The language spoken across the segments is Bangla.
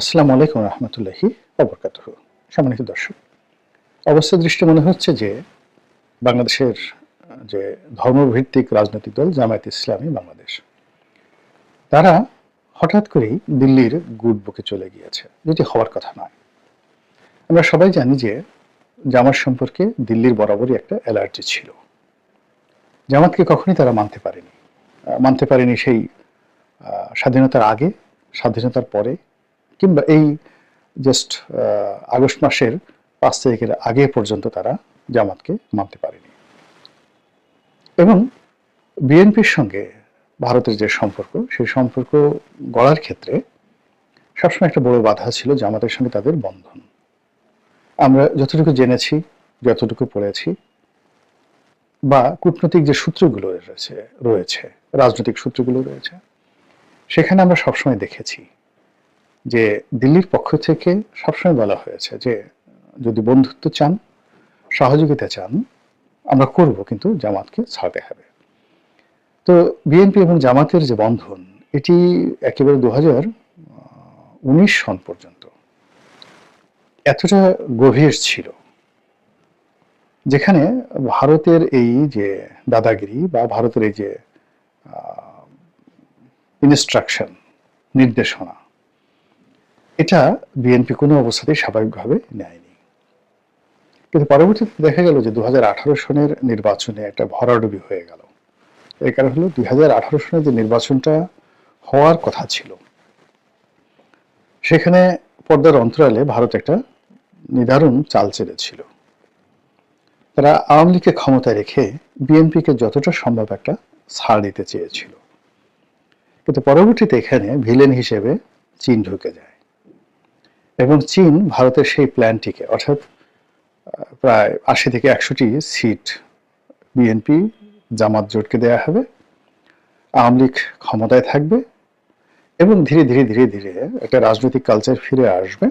আসসালামু আলাইকুম রহমতুল্লাহি অবরকাত সম্মানিত দর্শক, অবস্থা দৃষ্টি মনে হচ্ছে যে বাংলাদেশের যে ধর্মভিত্তিক রাজনৈতিক দল জামায়াত ইসলামী বাংলাদেশ, তারা হঠাৎ করেই দিল্লির গুড বুকে চলে গিয়েছে, যেটি হওয়ার কথা নয়। আমরা সবাই জানি যে জামাত সম্পর্কে দিল্লির বরাবরই একটা অ্যালার্জি ছিল। জামাতকে কখনই তারা মানতে পারেনি। মানতে পারেনি সেই স্বাধীনতার আগে, স্বাধীনতার পরে কিংবা এই জাস্ট আগস্ট মাসের পাঁচ তারিখের আগে পর্যন্ত তারা জামাতকে মানতে পারেনি। এবং বিএনপির সঙ্গে ভারতের যে সম্পর্ক, সেই সম্পর্ক গড়ার ক্ষেত্রে সবসময় একটা বড় বাধা ছিল জামাতের সঙ্গে তাদের বন্ধন। আমরা যতটুকু জেনেছি, যতটুকু পড়েছি, বা কূটনৈতিক যে সূত্রগুলো রয়েছে রয়েছে, রাজনৈতিক সূত্রগুলো রয়েছে, সেখানে আমরা সবসময় দেখেছি যে দিল্লির পক্ষ থেকে সবসময় বলা হয়েছে যে, যদি বন্ধুত্ব চান, সহযোগিতা চান, আমরা করব, কিন্তু জামাতকে ছাড়তে হবে। তো বিএনপি এবং জামাতের যে বন্ধন, এটি একেবারে দু উনিশ সন পর্যন্ত এতটা গভীর ছিল, যেখানে ভারতের এই যে দাদাগিরি বা ভারতের এই যে ইনস্ট্রাকশন নির্দেশনা এটা বিএনপি কোনো অবস্থাতেই স্বাভাবিকভাবে নেয়নি। কিন্তু পরবর্তীতে দেখা গেল যে দু হাজার আঠারো সনের নির্বাচনে একটা ভরাডুবি হয়ে গেল। এর কারণ হলো দুই সনের যে নির্বাচনটা হওয়ার কথা ছিল, সেখানে পর্দার অন্তরালে ভারত একটা নিদারুণ চাল চেলেছিল তারা আওয়ামী লীগকে ক্ষমতায় রেখে বিএনপিকে যতটা সম্ভব একটা ছাড় দিতে চেয়েছিল। কিন্তু পরবর্তীতে এখানে ভিলেন হিসেবে চীন ঢুকে যায়। এবং চীন ভারতের সেই প্ল্যানটিকে অর্থাৎ প্রায় আশি থেকে একশোটি সিট বিএনপি জামাত জোটকে দেয়া হবে, আওয়ামী লীগ ক্ষমতায় থাকবে, এবং ধীরে ধীরে ধীরে ধীরে একটা রাজনৈতিক কালচার ফিরে আসবে,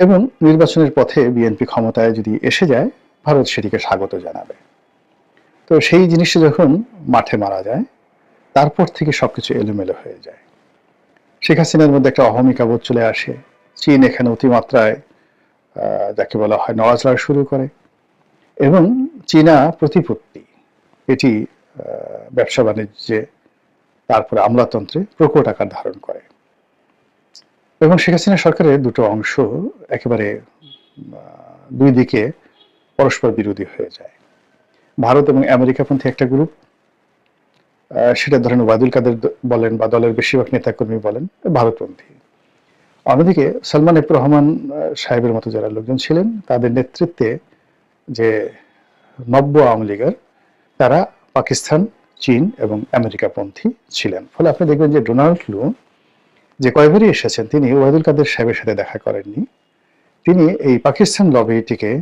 এবং নির্বাচনের পথে বিএনপি ক্ষমতায় যদি এসে যায়, ভারত সেটিকে স্বাগত জানাবে। তো সেই জিনিসটা যখন মাঠে মারা যায়, তারপর থেকে সবকিছু এলোমেলো হয়ে যায়। শেখ হাসিনার মধ্যে একটা অহমিকা বোধ চলে আসে চীন এখানে অতিমাত্রায় যাকে বলা হয় নড়াচড়া শুরু করে এবং চীনা প্রতিপত্তি, এটি ব্যবসা বাণিজ্যে তারপরে আমলাতন্ত্রে প্রকট আকার ধারণ করে। এবং শেখ হাসিনা সরকারের দুটো অংশ একেবারে দুই দিকে পরস্পর বিরোধী হয়ে যায়। ভারত এবং আমেরিকাপন্থী একটা গ্রুপ সেটা ধরেন ওয়াদুল কাদের বলেন বা দলের বেশিরভাগ নেতাকর্মী বলেন, ভারতপন্থী। অন্যদিকে সালমান এফ রহমান সাহেবের মতো যারা লোকজন ছিলেন, তাদের নেতৃত্বে যে নব্য আওয়ামী লীগের, তারা পাকিস্তান, চীন এবং আমেরিকাপন্থী ছিলেন। ফলে আপনি দেখবেন যে ডোনাল্ড লু যে কয়বারই এসেছেন, তিনি ওয়াদুল কাদের সাহেবের সাথে দেখা করেননি। তিনি এই পাকিস্তান লবিটিকে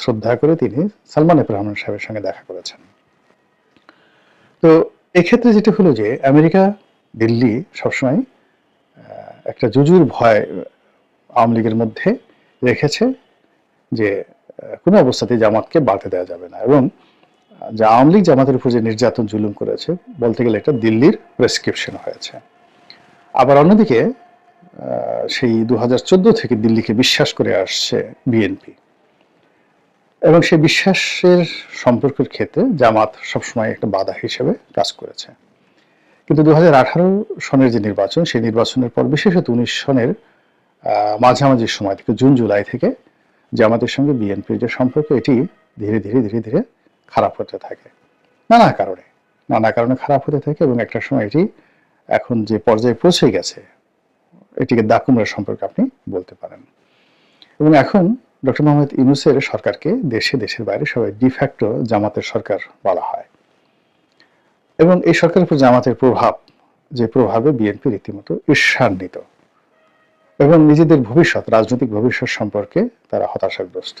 শ্রদ্ধা করে তিনি সালমান এফ রহমান সাহেবের সঙ্গে দেখা করেছেন। তো এক্ষেত্রে যেটা হলো যে আমেরিকা, দিল্লি সবসময় একটা জুজুর ভয় আওয়ামী লীগের মধ্যে রেখেছে যে কোনো অবস্থাতেই জামাতকে বাড়তে দেওয়া যাবে না। এবং যে আওয়ামী লীগ জামাতের উপর যে নির্যাতন জুলুম করেছে, বলতে গেলে এটা দিল্লির প্রেসক্রিপশন হয়েছে। আবার অন্যদিকে সেই দু হাজার চোদ্দ থেকে দিল্লিকে বিশ্বাস করে আসছে বিএনপি। এবং সেই বিশ্বাসের সম্পর্কের ক্ষেত্রে জামাত সবসময় একটা বাধা হিসেবে কাজ করেছে। কিন্তু দু হাজার আঠারো সনের যে নির্বাচন, সেই নির্বাচনের পর বিশেষত উনিশ সনের মাঝামাঝি সময় থেকে, জুন, জুলাই থেকে জামাতের সঙ্গে বিএনপির যে সম্পর্ক, এটি ধীরে ধীরে ধীরে ধীরে খারাপ হতে থাকে। নানা কারণে নানা কারণে খারাপ হতে থাকে এবং একটা সময় এটি এখন যে পর্যায়ে পৌঁছে গেছে, এটিকে দাকুমরা সম্পর্কে আপনি বলতে পারেন। এবং এখন ডক্টর মোহাম্মদ ইউনুসের সরকারকে দেশে, দেশের বাইরে সবাই ডিফ্যাক্টো জামাতের সরকার বলা হয়। এবং এই সরকারের উপর জামাতের প্রভাব, যে প্রভাবে বিএনপি রীতিমতো ঈর্ষান্বিত এবং নিজেদের ভবিষ্যৎ, রাজনৈতিক ভবিষ্যৎ সম্পর্কে তারা হতাশাগ্রস্ত।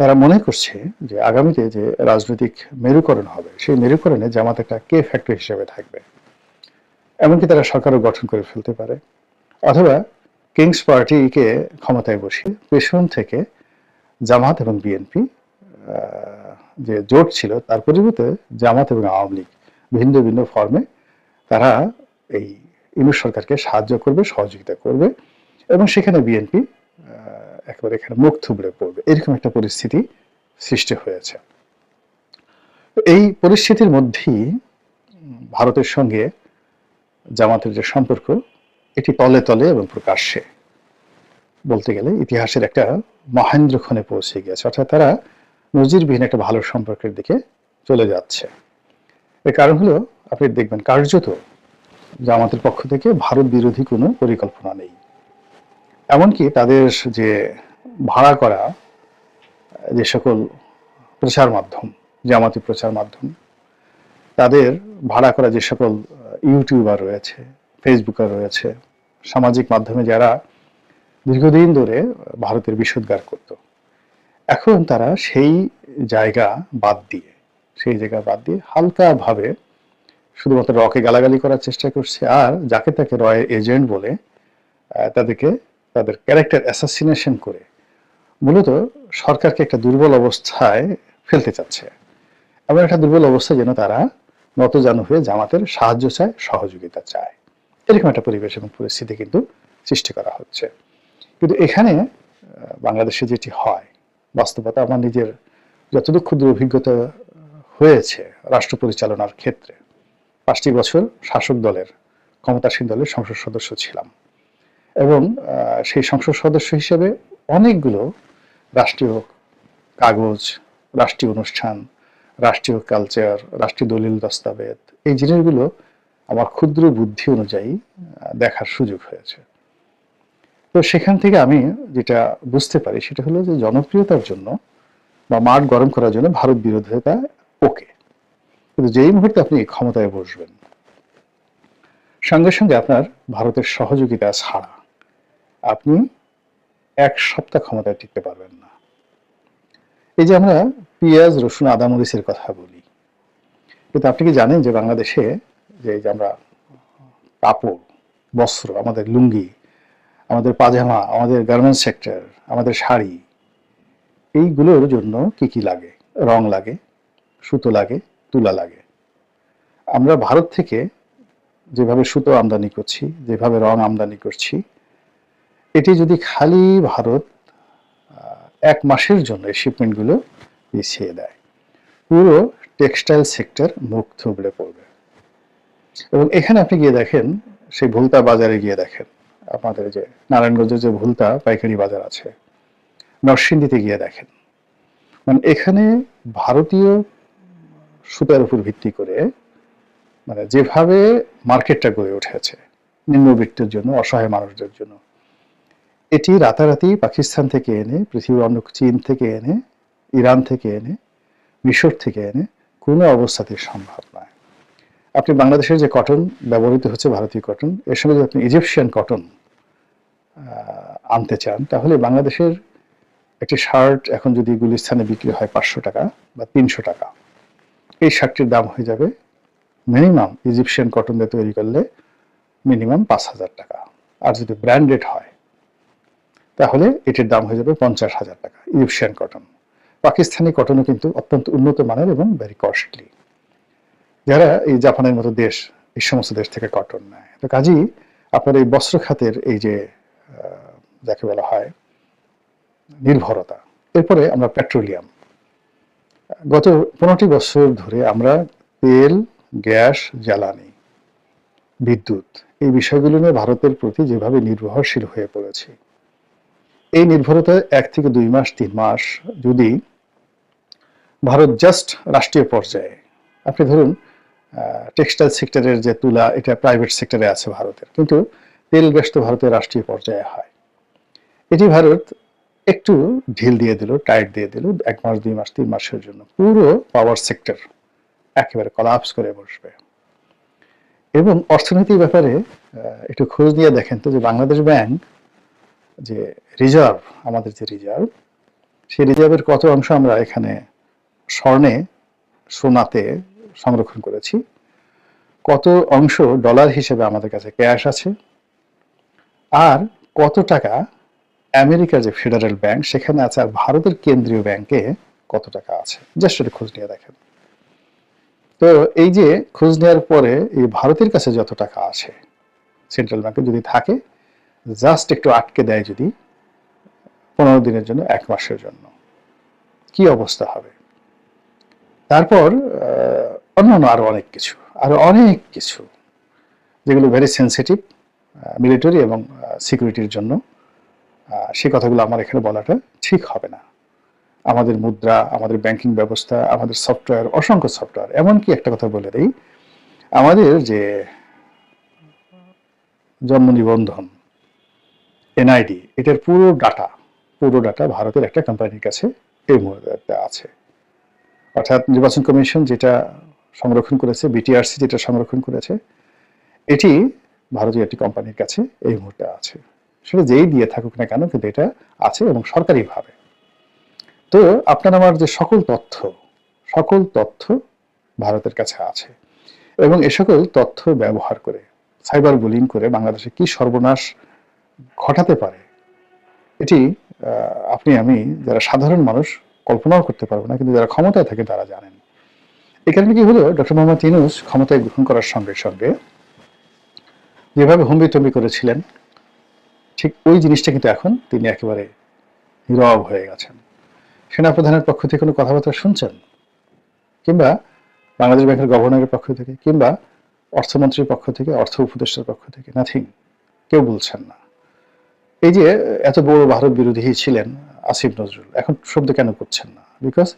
তারা মনে করছে যে আগামীতে যে রাজনৈতিক মেরুকরণ হবে, সেই মেরুকরণে জামাত একটা কে ফ্যাক্টর হিসেবে থাকবে। এমনকি তারা সরকারও গঠন করে ফেলতে পারে। অথবা কিংস পার্টিকে ক্ষমতায় বসিয়ে পেছন থেকে জামাত এবং বিএনপি যে জোট ছিল, তার পরিবর্তে জামাত এবং আওয়ামী লীগ ভিন্ন ভিন্ন ফর্মে তারা এই ইউনুস সরকারকে সাহায্য করবে, সহযোগিতা করবে এবং সেখানে বিএনপি একেবারে এখানে মুখ থুবড়ে পড়বে। এরকম একটা পরিস্থিতি সৃষ্টি হয়েছে। এই পরিস্থিতির মধ্যেই ভারতের সঙ্গে জামাতের যে সম্পর্ক, এটি তলে তলে এবং প্রকাশ্যে বলতে গেলে ইতিহাসের একটা মহেন্দ্রক্ষণে পৌঁছে গিয়েছে। অর্থাৎ তারা নজিরবিহীন একটা ভালো সম্পর্কের দিকে চলে যাচ্ছে। এর কারণ হলো, আপনি দেখবেন কার্যত জামাতের পক্ষ থেকে ভারত বিরোধী কোনো পরিকল্পনা নেই। এমনকি তাদের যে ভাড়া করা যে সকল প্রচার মাধ্যম, জামাতি প্রচার মাধ্যম, তাদের ভাড়া করা যে সকল ইউটিউবার রয়েছে, ফেসবুকার রয়েছে, সামাজিক মাধ্যমে যারা দীর্ঘদিন ধরে ভারতের বিশুদ্ধার করত, এখন তারা সেই জায়গা বাদ দিয়ে সেই জায়গা বাদ দিয়ে হালকাভাবে শুধুমাত্র রকে গালাগালি করার চেষ্টা করছে আর যাকে তাকে রয়ের এজেন্ট বলে তাদেরকে, তাদের ক্যারেক্টার অ্যাসাসিনেশন করে মূলত সরকারকে একটা দুর্বল অবস্থায় ফেলতে চাচ্ছে। এমন একটা দুর্বল অবস্থা যেন তারা নতজানু হয়ে জামাতের সাহায্য চায়, সহযোগিতা চায়। এরকম একটা পরিবেশ এবং পরিস্থিতি কিন্তু সৃষ্টি করা হচ্ছে। কিন্তু এখানে বাংলাদেশে যেটি হয়, বাস্তবতা আমার নিজের যতটুকু ক্ষুদ্র অভিজ্ঞতা হয়েছে রাষ্ট্র পরিচালনার ক্ষেত্রে। পাঁচটি বছর শাসক দলের, ক্ষমতাসীন দলের সংসদ সদস্য ছিলাম। এবং সেই সংসদ সদস্য হিসেবে অনেকগুলো রাষ্ট্রীয় কাগজ, রাষ্ট্রীয় অনুষ্ঠান, রাষ্ট্রীয় কালচার রাষ্ট্রীয় দলিল দস্তাবেজ, এই জিনিসগুলো আমার ক্ষুদ্র বুদ্ধি অনুযায়ী দেখার সুযোগ হয়েছে। তো সেখান থেকে আমি যেটা বুঝতে পারি সেটা হলো যে জনপ্রিয়তার জন্য বা মাঠ গরম করার জন্য ভারত বিরোধিতা ওকে। কিন্তু যেই মুহূর্তে আপনি ক্ষমতায় বসবেন, সঙ্গে সঙ্গে আপনার ভারতের সহযোগিতা ছাড়া আপনি এক সপ্তাহ ক্ষমতায় টিকতে পারবেন না। এই যে আমরা পেঁয়াজ, রসুন, আদা, মরিচের কথা বলি, কিন্তু আপনি কি জানেন যে বাংলাদেশে যে আমরা কাপড়, বস্ত্র, আমাদের লুঙ্গি, আমাদের পাজামা, আমাদের গার্মেন্টস সেক্টর আমাদের শাড়ি, এইগুলোর জন্য কি কি লাগে, রং লাগে? সুতো লাগে, তুলা লাগে। আমরা ভারত থেকে যেভাবে সুতো আমদানি করছি, যেভাবে রং আমদানি করছি, এটি যদি খালি ভারত এক মাসের জন্য এই শিপমেন্টগুলো পিছিয়ে দেয়, পুরো টেক্সটাইল সেক্টর মুখ থুবড়ে পড়বে। এবং এখানে আপনি গিয়ে দেখেন, সেই ভুলতা বাজারে গিয়ে দেখেন, আপনাদের যে নারায়ণগঞ্জের যে ভুলতা পাইকারি বাজার আছে, নরসিংদীতে গিয়ে দেখেন। মানে এখানে ভারতীয় সুতার উপর ভিত্তি করে মানে যেভাবে মার্কেটটা গড়ে উঠেছে নিম্নবিত্তের জন্য, অসহায় মানুষদের জন্য, এটি রাতারাতি পাকিস্তান থেকে এনে পৃথিবীর অন্য চীন থেকে এনে, ইরান থেকে এনে, মিশর থেকে এনে, কোনো অবস্থাতে সম্ভব নয়। আপনি বাংলাদেশের যে কটন ব্যবহৃত হচ্ছে, ভারতীয় কটন, এর সঙ্গে যদি আপনি ইজিপশিয়ান কটন আনতে চান, তাহলে বাংলাদেশের একটি শার্ট এখন যদি গুলিস্থানে বিক্রি হয় পাঁচশো টাকা বা তিনশো টাকা। এই শার্টটির দাম হয়ে যাবে মিনিমাম ইজিপশিয়ান কটন দিয়ে তৈরি করলে মিনিমাম পাঁচ হাজার টাকা। আর যদি ব্র্যান্ডেড হয়, তাহলে এটির দাম হয়ে যাবে পঞ্চাশ হাজার টাকা ইজিপশিয়ান কটন পাকিস্তানি কটনও কিন্তু অত্যন্ত উন্নত মানের এবং ভেরি কস্টলি যারা এই জাপানের মতো দেশ, এই সমস্ত দেশ থেকে কটন নেয়, তো কাজেই আপনার এই বস্ত্র খাতের এই যে যাকে বলা হয়, নির্ভরতা। এরপরে আমরা পেট্রোলিয়াম গত পনেরোটি বছর ধরে আমরা তেল, গ্যাস, জ্বালানি, বিদ্যুৎ এই বিষয়গুলো নিয়ে ভারতের প্রতি যেভাবে নির্ভরশীল হয়ে পড়েছে, এই নির্ভরতা এক থেকে দুই মাস, তিন মাস যদি ভারত জাস্ট রাষ্ট্রীয় পর্যায়ে, আপনি ধরুন টেক্সটাইল সেক্টরের যে তুলা, এটা প্রাইভেট সেক্টরে আছে ভারতের, কিন্তু তেল গ্যাস তো ভারতের রাষ্ট্রীয় পর্যায়ে হয়। এটি ভারত একটু ঢিল দিয়ে দিল টাইট দিয়ে দিল, এক মাস, দুই মাস, তিন মাসের জন্য। পুরো পাওয়ার সেক্টর একেবারে কলাপস করে বসবে। এবং অর্থনীতির ব্যাপারে একটু খোঁজ নিয়ে দেখেন তো যে বাংলাদেশ ব্যাংক যে রিজার্ভ আমাদের যে রিজার্ভ সেই রিজার্ভের কত অংশ আমরা এখানে স্বর্ণে, সোনাতে সংরক্ষণ করেছি। কত অংশ ডলার হিসেবে আমাদের কাছে ক্যাশ আছে। আর কত টাকা আমেরিকার যে ফেডারেল ব্যাংক, সেখানে আছে আর ভারতের কেন্দ্রীয় ব্যাংকে কত টাকা আছে? জাস্ট খোঁজ নিয়ে দেখেন। তো এই যে খোঁজ নেওয়ার পরে এই ভারতের কাছে যত টাকা আছে, সেন্ট্রাল ব্যাংকে যদি থাকে, জাস্ট একটু আটকে দেয় যদি পনেরো দিনের জন্য, এক মাসের জন্য। কি অবস্থা হবে? তারপর অন্যান্য আরও অনেক কিছু, আরও অনেক কিছু, যেগুলো ভেরি সেন্সিটিভ মিলিটারি এবং সিকিউরিটির জন্য। সে কথাগুলো আমার এখানে বলাটা ঠিক হবে না। আমাদের মুদ্রা, আমাদের ব্যাংকিং ব্যবস্থা, আমাদের সফটওয়্যার অসংখ্য সফটওয়্যার এমনকি একটা কথা বলে দিই, আমাদের যে জন্ম নিবন্ধন, এনআইডি, এটার পুরো ডাটা পুরো ডাটা ভারতের একটা কোম্পানির কাছে এই মুহূর্তে আছে। অর্থাৎ নির্বাচন কমিশন যেটা সংরক্ষণ করেছে বিটিআরসি যেটা সংরক্ষণ করেছে, এটি ভারতীয় একটি কোম্পানির কাছে এই মুহূর্তে আছে। সেটা যেই দিয়ে থাকুক না কেন কিন্তু এটা আছে এবং সরকারিভাবে তো আপনার আমার যে সকল তথ্য সকল তথ্য ভারতের কাছে আছে এবং এ সকল তথ্য ব্যবহার করে, সাইবার বুলিং করে বাংলাদেশে কি সর্বনাশ ঘটাতে পারে, এটি আপনি, আমি যারা সাধারণ মানুষ কল্পনাও করতে পারব না, কিন্তু যারা ক্ষমতায় থাকে তারা জানেন। এই কারণে কি হলো, ডক্টর মোহাম্মদ ইউনুস ক্ষমতায় গ্রহণ করার সঙ্গে সঙ্গে যেভাবে হুম্বি তম্বি করেছিলেন ঠিক ওই জিনিসটা কিন্তু এখন তিনি একেবারে নীরব হয়ে গেছেন। সেনাপ্রধানের পক্ষ থেকে কোনো কথাবার্তা শুনছেন? কিংবা বাংলাদেশ ব্যাংকের গভর্নরের পক্ষ থেকে, কিংবা অর্থমন্ত্রীর পক্ষ থেকে, অর্থ উপদেষ্টার পক্ষ থেকে? নাথিং, কেউ বলছেন না। এই যে এত বড় ভারত বিরোধী ছিলেন আসিফ নজরুল, এখন শব্দ কেন করছেন না? বিকজ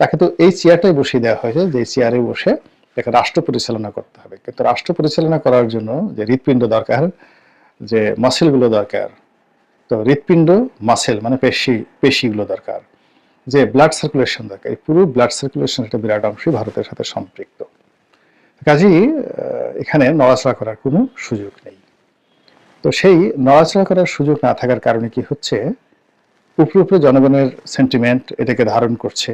তাকে তো এই চেয়ারটাই বসিয়ে দেওয়া হয়েছে, যে চেয়ারে বসে তাকে রাষ্ট্র পরিচালনা করতে হবে। কিন্তু রাষ্ট্র পরিচালনা করার জন্য যে হৃৎপিণ্ড দরকার যে মাসেলগুলো দরকার। তো হৃৎপিণ্ড, মাসেল মানে পেশি, পেশিগুলো দরকার। যে ব্লাড সার্কুলেশন দরকার, এই পুরো ব্লাড সার্কুলেশন একটা বিরাট অংশই ভারতের সাথে সম্পৃক্ত। কাজেই এখানে নড়াচড়া করার কোনো সুযোগ নেই। তো সেই নড়াচড়া করার সুযোগ না থাকার কারণে কি হচ্ছে, উপরে উপরে জনগণের সেন্টিমেন্ট এটাকে ধারণ করছে।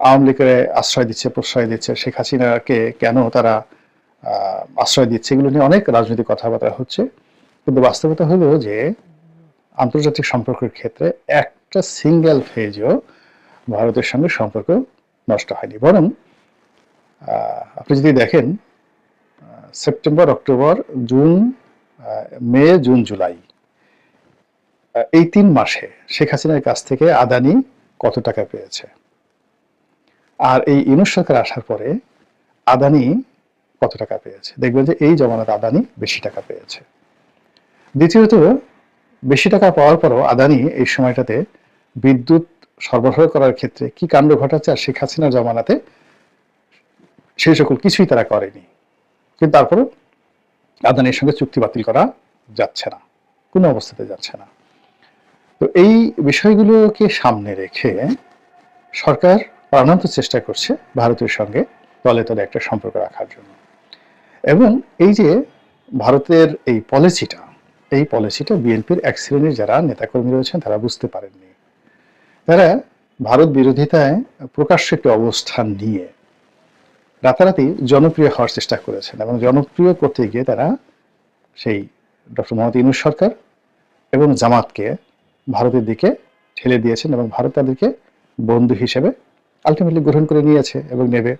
আওয়ামী লীগের আশ্রয় দিচ্ছে, প্রশ্রয় দিচ্ছে, শেখ হাসিনাকে কেন তারা আশ্রয় দিচ্ছে, এগুলো নিয়ে অনেক রাজনৈতিক কথাবার্তা হচ্ছে। কিন্তু বাস্তবতা হলো যে আন্তর্জাতিক সম্পর্কের ক্ষেত্রে একটা সিঙ্গেল ফেজও ভারতের সঙ্গে সম্পর্ক নষ্ট হয়নি। বরং আপনি যদি দেখেন September, October, June May, June, July এই তিন মাসে শেখ হাসিনার কাছ থেকে আদানি কত টাকা পেয়েছে? আর এই ইউনুস সরকার আসার পরে আদানি কত টাকা পেয়েছে? দেখবেন যে এই জমানাতে আদানি বেশি টাকা পেয়েছে। দ্বিতীয়ত, বেশি টাকা পাওয়ার পরও আদানি এই সময়টাতে বিদ্যুৎ সরবরাহ করার ক্ষেত্রে কি কাণ্ড ঘটাচ্ছে আর শেখ হাসিনার জমানাতে সেই সকল কিছুই তারা করেনি। কিন্তু তারপরও আদানির সঙ্গে চুক্তি বাতিল করা যাচ্ছে না, কোনো অবস্থাতে যাচ্ছে না। তো এই বিষয়গুলোকে সামনে রেখে সরকার প্রাণান্ত চেষ্টা করছে ভারতের সঙ্গে তলে তলে একটা সম্পর্ক রাখার জন্য। এবং এই যে ভারতের এই পলিসিটা এই পলিসিটা বিএনপির এক শ্রেণির যারা নেতাকর্মী রয়েছেন, তারা বুঝতে পারেননি। তারা ভারত বিরোধিতায় প্রকাশ্য একটি অবস্থান নিয়ে রাতারাতি জনপ্রিয় হওয়ার চেষ্টা করেছেন এবং জনপ্রিয় করতে গিয়ে তারা সেই ডক্টর মোহাম্মদ ইউনুস সরকার এবং জামাতকে ভারতের দিকে ঠেলে দিয়েছেন এবং ভারত তাদেরকে বন্ধু হিসেবে আলটিমেটলি গ্রহণ করে নিয়েছে এবং নেবে।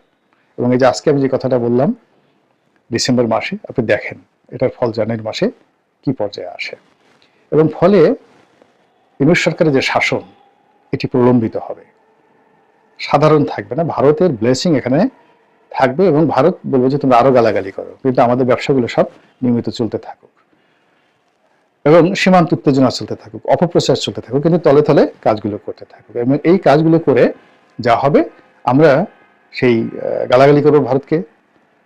এবং এই যে আজকে আমি যে কথাটা বললাম, ডিসেম্বর মাসে, আপনি দেখেন, এটার ফল জানুয়ারি মাসে কি পর্যায়ে আসে? এবং ফলে ইউনুস সরকারের যে শাসন, এটি প্রলম্বিত হবে। সাধারণ থাকবে না। ভারতের ব্লেসিং এখানে থাকবে এবং ভারত বলবে যে, তোমরা আরও গালাগালি করো। কিন্তু আমাদের ব্যবসাগুলো সব নিয়মিত চলতে থাকুক। এবং সীমান্ত উত্তেজনা চলতে থাকুক, অপপ্রচার চলতে থাকুক, কিন্তু তলে তলে কাজগুলো করতে থাকুক। এবং এই কাজগুলো করে যা হবে, আমরা সেই গালাগালি করব ভারতকে।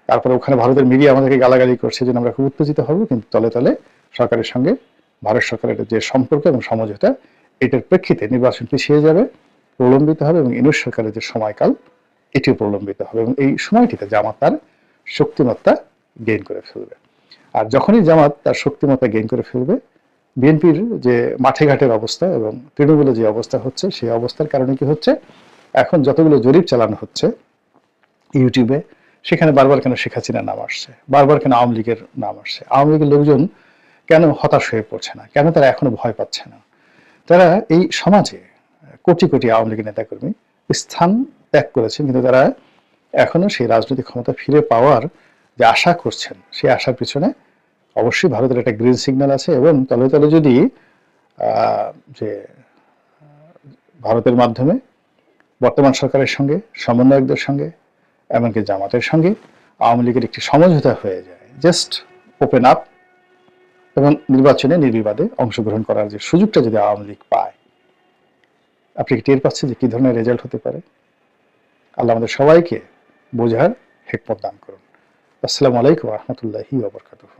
তারপরে ওখানে ভারতের মিডিয়া আমাদেরকে গালাগালি করছে যে, আমরা খুব উত্তেজিত হব। কিন্তু তলে তলে সরকারের সঙ্গে, ভারত সরকারের যে সম্পর্ক এবং সমঝোতা, এটার প্রেক্ষিতে নির্বাচন পিছিয়ে যাবে, প্রলম্বিত হবে এবং ইনুস সরকারের যে সময়কাল, এটিও প্রলম্বিত হবে এবং এই সময়টিতে জামাত তার শক্তিমত্তা গেইন করে ফেলবে। আর যখনই জামাত তার শক্তিমত্তা গেইন করে ফেলবে, বিএনপির যে মাঠে ঘাটের অবস্থা এবং তৃণমূলের যে অবস্থা হচ্ছে, সেই অবস্থার কারণে কি হচ্ছে? এখন যতগুলো জরিপ চালানো হচ্ছে, ইউটিউবে, সেখানে বারবার কেন শেখ হাসিনার নাম আসছে? বারবার কেন আওয়ামী লীগের নাম আসছে? আওয়ামী লীগের লোকজন কেন হতাশ হয়ে পড়ছে না? কেন তারা এখনও ভয় পাচ্ছে না? তারা এই সমাজে কোটি কোটি আওয়ামী লীগের নেতাকর্মী স্থান ত্যাগ করেছেন, কিন্তু তারা এখনও সেই রাজনৈতিক ক্ষমতা ফিরে পাওয়ার যে আশা করছেন, সেই আশার পিছনে অবশ্যই ভারতের একটা গ্রিন সিগন্যাল আছে এবং তলে তলে যদি যে ভারতের মাধ্যমে বর্তমান সরকারের সঙ্গে, সমন্বয়কদের সঙ্গে, এমনকি জামাতের সঙ্গে আওয়ামী লীগের একটি সমঝোতা হয়ে যায় জাস্ট ওপেন আপ এবং নির্বাচনে নির্বিবাদে অংশগ্রহণ করার যে সুযোগটা যদি আওয়ামী লীগ পায়, আপনি কি টের পাচ্ছেন যে কি ধরনের রেজাল্ট হতে পারে? আল্লাহ আমাদের সবাইকে বোঝার হেকমত দান করুন। আসসালামু আলাইকুম রহমতুল্লাহি ওবরকাতুহ